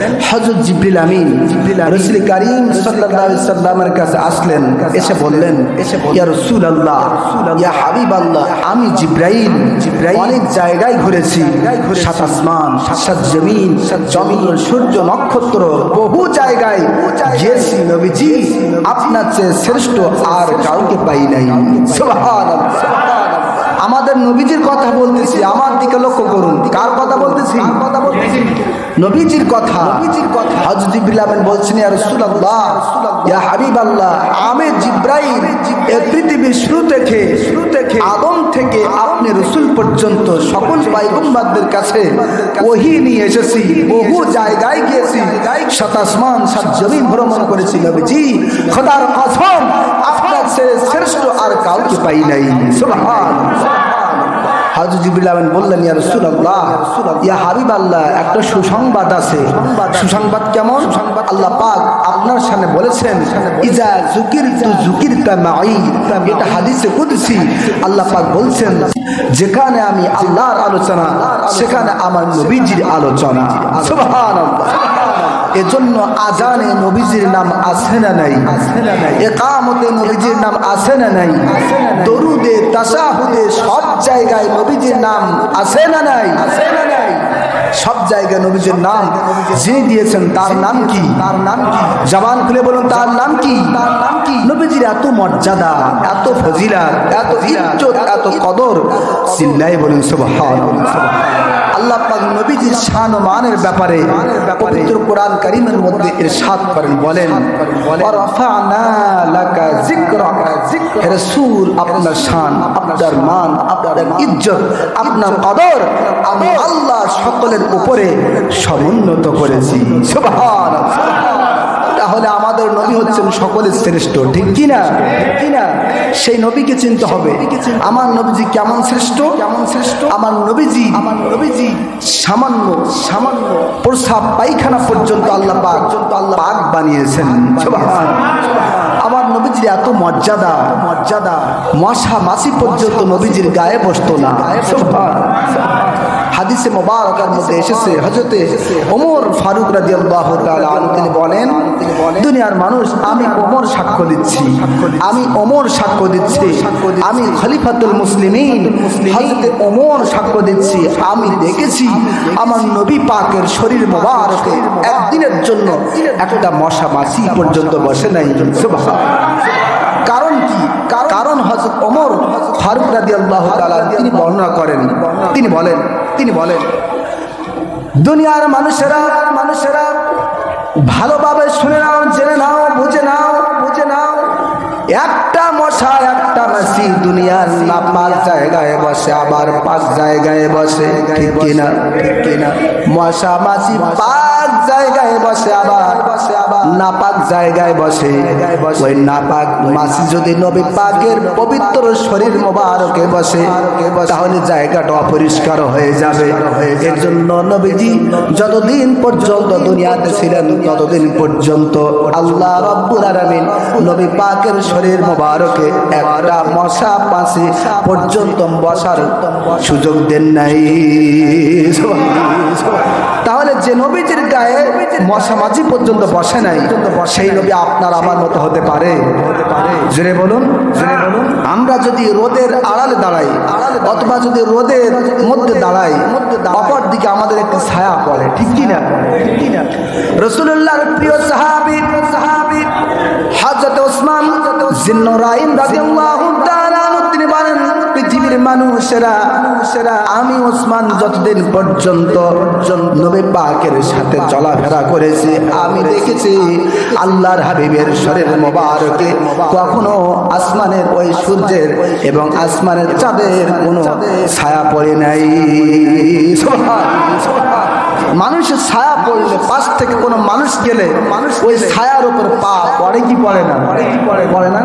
হজরত জিব্রিল আমিন রসুল করিম সাল্লাল্লাহু সাল্লামের কাছে আসলেন এসে বললেন ইয়া রাসূলুল্লাহ ইয়া হাবিবাল্লাহ আমি জিব্রাইল জিব্রাইল অনেক জায়গায় ঘুরেছি সাত আসমান সাত জমিন চন্দ্র সূর্য নক্ষত্র বহু জায়গায় গিয়েছি নবীজি। আপনার চেয়ে শ্রেষ্ঠ আর কাউকে পাই নাই। আমাদের নবীজির কথা বলতেছি আমার দিকে লক্ষ্য করুন। কার কথা বলতেছি? কথা বলতেছি? নবীজির কথা। নবীজির কথা। হযরত ইব্রাহিম আমিন বলছেন ইয়া রাসূলুল্লাহ ইয়া হাবিবাল্লাহ আমি জিব্রাইল এই পৃথিবীর শুরু থেকে শুরু থেকে আদম থেকে আপনি রসুল পর্যন্ত সকল পয়গম্বরদের কাছে ওহি নিয়ে এসেছি বহু জায়গায় গিয়েছি সাত আসমান সাত জমিন ভ্রমণ করেছি নবীজি। খোদার কসম আপনার শ্রেষ্ঠ আর কাউকে পাই নাই। সুবহানাল্লাহ হাজু আমিন বললেন ইয়া রাসূলুল্লাহ ইয়া হাবিবাল্লাহ একটা সুসংবাদ আছে। সুসংবাদ কেমন? সুসংবাদ আল্লাহ পাক আপনার সামনে বলেছেন ইজা যুকিরতু যুকিরতা মাই এটা হাদিসে কুদসি। আল্লাহ পাক বলছেন যেখানে আমি আল্লাহর আলোচনা সেখানে আমার নবীজির আলোচনা। সুবহানাল্লাহ। এজন্য আজানে নবীজির নাম আছে না নাই। একামতে নবীজির নাম আছে না নাই। দরুদে তাসাহুদে সব জায়গায় নবীজির নাম আছে না নাই। আছে না নাই সব জায়গায় নবীজির নাম যিনি দিয়েছেন, তার নাম কি? তার নাম কি জবান খুলে বলুন, তার নাম কি? তার নাম কি নবীজির এত মর্যাদা, এত ফজিলাত, এত ইজ্জত, এত কদর চিল্লাই বলুন, সুবহানাল্লাহ। আল্লাহ পাক নবীজির শান ও মানের ব্যাপারে পবিত্র কোরআন কারীমের মধ্যে এর ইরশাদ করেন, বলেন রাসূল, আপনার শান, আপনার মান, আপনার ইজ্জত, আপনার কদর, আমি আল্লাহ সকলের উপরে সমুন্নত করেছি। সুবহানাল্লাহ। তাহলে আমাদের নবী হচ্ছেন সকলের শ্রেষ্ঠ ঠিক কি না কি না সেই নবীকে চিনতে হবে। আমার নবীজি কেমন শ্রেষ্ঠ? কেমন শ্রেষ্ঠ? আমার নবীজি আমার নবীজি সামান্য সামান্য প্রসাব পায়খানা পর্যন্ত আল্লাহ পাক পর্যন্ত আল্লাহ পাক বানিয়েছেন। আমার নবীজির এত মর্যাদা মর্যাদা মশা মাসি পর্যন্ত নবীজির গায়ে বসতো না। হাদিসে মোবারকার মধ্যে এসেছে হজরতে ওমর ফারুক রাজি আল্লাহ তিনি বলেন দুনিয়ার মানুষ, আমি অমর সাক্ষ্য দিচ্ছি। আমি ওমর সাক্ষ্য দিচ্ছি। আমি খলিফাতুল মুসলিমিন হজরতে ওমর সাক্ষ্য দিচ্ছি। আমি দেখেছি আমার নবী পাকের শরীর মোবারকে একদিনের জন্য একটা মশা মাছি পর্যন্ত বসে নাই। কারণ কি? কারণ হজরত অমর ফারুক রাজি আল্লাহ তিনি বর্ণনা করেন। তিনি বলেন তিনি বলেন, দুনিয়ার মানুষেরা মানুষেরা ভালোভাবে একটা মশা একটা মাসি দুনিয়ার না পাঁচ জায়গায় বসে, আবার পাঁচ জায়গায় বসে। কিনা? কিনা? মশা, মাসি পাঁচ জায়গায় বসে আবার, নাপাক জায়গায় বসে। ওই নাপাক মাসি যদি নবী পাকের পবিত্র শরীর মোবারকে বসে, তাহলে জায়গাটা অপরিষ্কার হয়ে যাবে। এর জন্য নবীজি যতদিন পর্যন্ত দুনিয়াতে ছিলেন, ততদিন পর্যন্ত আল্লাহ রব্বুল আলামিন নবী পাকের শরীর মোবারকে একটা মশা পাশে পর্যন্ত বসার সুযোগ দেন নাই। তাহলে যে নবীজির গায়ে মশা মাঝি পর্যন্ত বসে নাই, সেই নবী আপনার আমার মতো হতে পারে। জুড়ে বলুন জুড়ে বলুন। আমরা যদি রোদের আড়ালে দাঁড়াই, অথবা যদি রোদের মধ্যে দাঁড়াই, অপর দিকে আমাদের একটি ছায়া পড়ে, ঠিক কি না? রসুল্লাহর প্রিয় সাহাবি সাহাবি হজরত ওসমান আনহু তিনি বলেন পৃথিবীর মানুষেরা মানুষেরা, আমি ওসমান যতদিন পর্যন্ত নবী পাকের সাথে চলাফেরা করেছি, আমি দেখেছি আল্লাহর হাবিবের শরীর মোবারকে কখনো আসমানের ওই সূর্যের এবং আসমানের চাঁদের কোনো ছায়া পড়ে নাই। মানুষের ছায়া পড়লে, পাশ থেকে কোনো মানুষ গেলে মানুষ ওই ছায়ার উপর পা পড়ে কি পড়ে না? পড়ে পড়ে? না?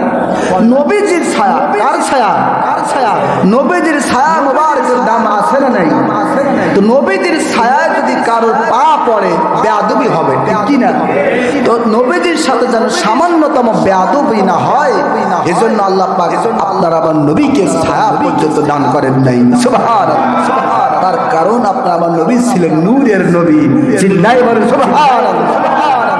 নবীজির ছায়া, কার ছায়া? কার ছায়া? নবীজির ছায়া মোবারকের দাম আছে না নাই? তো নবীজির ছায়া যদি কারোর পা পড়ে, বেয়াদবি হবে কি না? তো নবীজির সাথে যেন সামান্যতম বেয়াদবি না হয়, এজন্য আল্লাহ পাক আপনার আবার নবীকে ছায়া পর্যন্ত দান করেন নাই। সুবহানাল্লাহ। তার কারণ আপনার আমার নবী ছিলেন নূরের নবী। চিল্লাই বলেন সুবহানাল্লাহ।